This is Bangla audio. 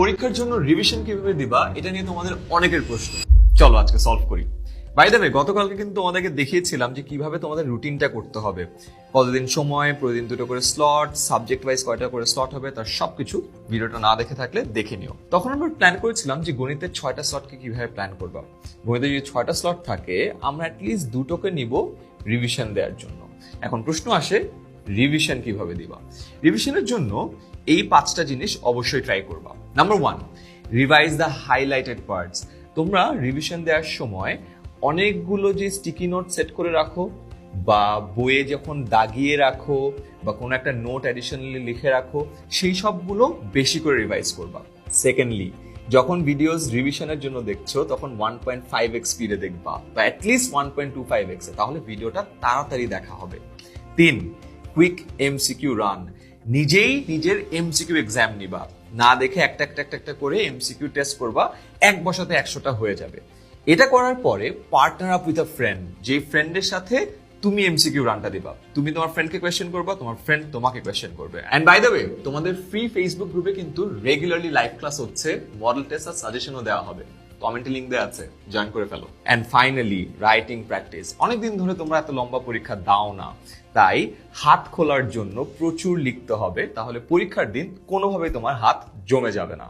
পরীক্ষার জন্য রিভিশন কীভাবে দিবা, এটা নিয়ে তোমাদের অনেকের প্রশ্ন। চলো আজকে সলভ করি। বাই দ্য গতকালকে কিন্তু তোমাদেরকে দেখিয়েছিলাম যে কীভাবে তোমাদের রুটিনটা করতে হবে। কতদিন সময়, প্রতিদিন দুটো করে স্লট সাবজেক্ট ওয়াইজ কয়টা করে স্লট হবে, তার সবকিছু ভিডিওটা না দেখে থাকলে দেখে নিও। তখন আমরা প্ল্যান করেছিলাম যে গণিতের ছয়টা স্লটকে কীভাবে প্ল্যান করবা। গণিতের যদি ছয়টা স্লট থাকে, আমরা অ্যাটলিস্ট দুটোকে নিব রিভিশন দেওয়ার জন্য। এখন প্রশ্ন আসে রিভিশন কীভাবে দিবা? রিভিশনের জন্য এই পাঁচটা জিনিস অবশ্যই ট্রাই করবা। Number one revise the highlighted parts তোমরা রিভিশন দেওয়ার সময় অনেকগুলো যে স্টিকি নোট সেট করে রাখো বা বইয়ে যখন দাগিয়ে রাখো বা কোনো একটা নোট অ্যাডিশনালি লিখে রাখো, সেই সবগুলো বেশি করে রিভাইজ করবা। সেকেন্ডলি যখন ভিডিওস রিভিশনের জন্য দেখছ, তখন ওয়ান পয়েন্ট ফাইভ এক্স স্পিডে দেখবা বা at least one point two five এক্সে তাহলে ভিডিওটা তাড়াতাড়ি দেখা হবে। তিন কুইক এমসিকিউ রান নিজেই নিজের এমসিকিউ এক্সাম নিবা। না দেখে একটা একটা একটা একটা করে এমসিকিউ টেস্ট করবা, এক বসাতে একশোটা হয়ে যাবে। এটা করার পরে partner up with a friend যে ফ্রেন্ডের সাথে তুমি এমসিকিউ রানটা দিবা। তুমি তোমার ফ্রেন্ডকে কোয়েশ্চেন করবা, তোমার ফ্রেন্ড তোমাকে কোয়েশ্চেন করবে। অ্যান্ড বাই দ্য ওয়ে তোমাদের ফ্রি ফেসবুক গ্রুপে কিন্তু রেগুলারলি লাইভ ক্লাস হচ্ছে মডেল টেস্ট আর সাজেশনও দেওয়া হবে। কমেন্টে লিঙ্ক দেওয়া আছে জয়েন করে ফেলো। অ্যান্ড ফাইনালি রাইটিং প্র্যাকটিস অনেকদিন ধরে তোমরা এত লম্বা পরীক্ষা দাও না, তাই হাত খোলার জন্য প্রচুর লিখতে হবে, তাহলে পরীক্ষার দিন কোনোভাবেই তোমার হাত জমে যাবে না।